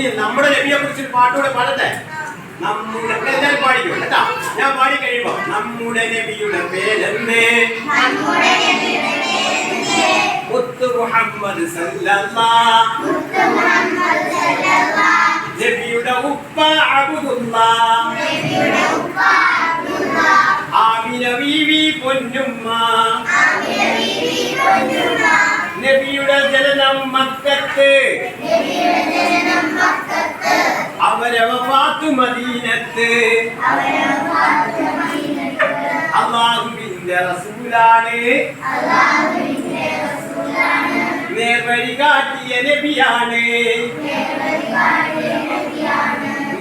ഇനി നമ്മുടെ നബിയെ കുറിച്ച് പാട്ടുകൂടെ പാടട്ടെ? നമ്മുടെ എല്ലാവരും പാടിക്കോ കേട്ടാ? ഞാൻ പാടി കഴിയുമ്പോ നമ്മുടെ നബിയുടെ പേരെന്തേ? മുത്ത് മുഹമ്മദ് നബിയുടെ ഉപ്പ അബ്ദുല്ലാഹ് അവരെ വഫാത്ത് മദീനത്ത് അള്ളാഹുവിന്റെ റസൂലാണ്. നേർവഴി കാട്ടിയ നബിയാണ്.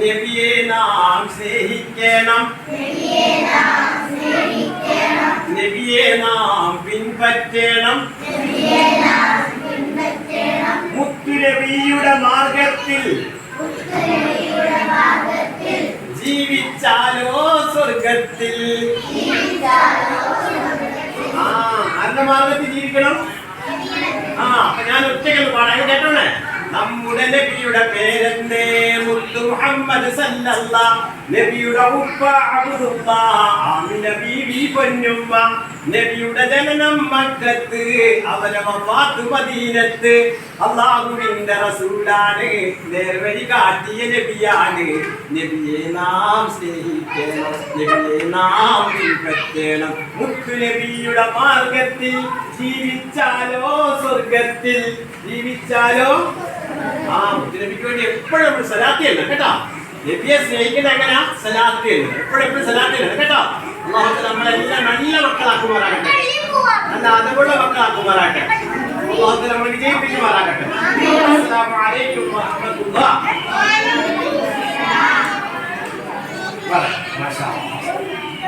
നബിയെ നാം സ്നേഹിക്കണം. നബിയെ നാം പിൻപറ്റണം. മുത്തുരവിയുടെ മാർഗത്തിൽ ജീവിച്ചാലോ സ്വർഗത്തിൽ. ആ ആരുടെ മാർഗത്തിൽ ജീവിക്കണം? ആ അപ്പൊ ഞാൻ ഒറ്റയ്ക്ക് പാടാൻ കേട്ടോണേ? നമ്മുടെ നബിയുടെ പേരെന്തേ? മുഹമ്മദ് നബിയുടെ ഉപ്പ അബ്ദുല്ലാ ആമിന ബീവി പൊന്നുമ്മ നബിയുടെ ജനനം മക്കത്ത് അവരെ വഫാത്ത് മദീനത്ത്. അള്ളാഹുവിന്റെ റസൂലാണ് നേർവഴി കാട്ടിയ നബിയാണ്. നബിയെ നാം സ്നേഹിക്കണം നബിയെ നാം പിൻപറ്റണം. മുത്തു നബിയുടെ മാർഗത്തിൽ ജീവിച്ചാലോ സ്വർഗത്തിൽ ജീവിച്ചാലോ ആ മുത്തുനബിക്ക് വേണ്ടി എപ്പോഴും നമ്മൾ സലാത്തി കേട്ടോ? നബിയെ സ്നേഹിക്കേണ്ട എങ്ങനെയാ സലാത്തി ചെയ്യണം എപ്പോഴും എപ്പോഴും സലാത്തി കേട്ടോ? അള്ളാഹു നമ്മളെല്ലാം നല്ല മക്കളാക്കുമാറാകട്ടെ. നല്ല അതുപോലെ മക്കളാക്കുമാറാകട്ടെ. അള്ളാഹു നമ്മൾ വിജയിപ്പിക്കുമാറാകട്ടെ.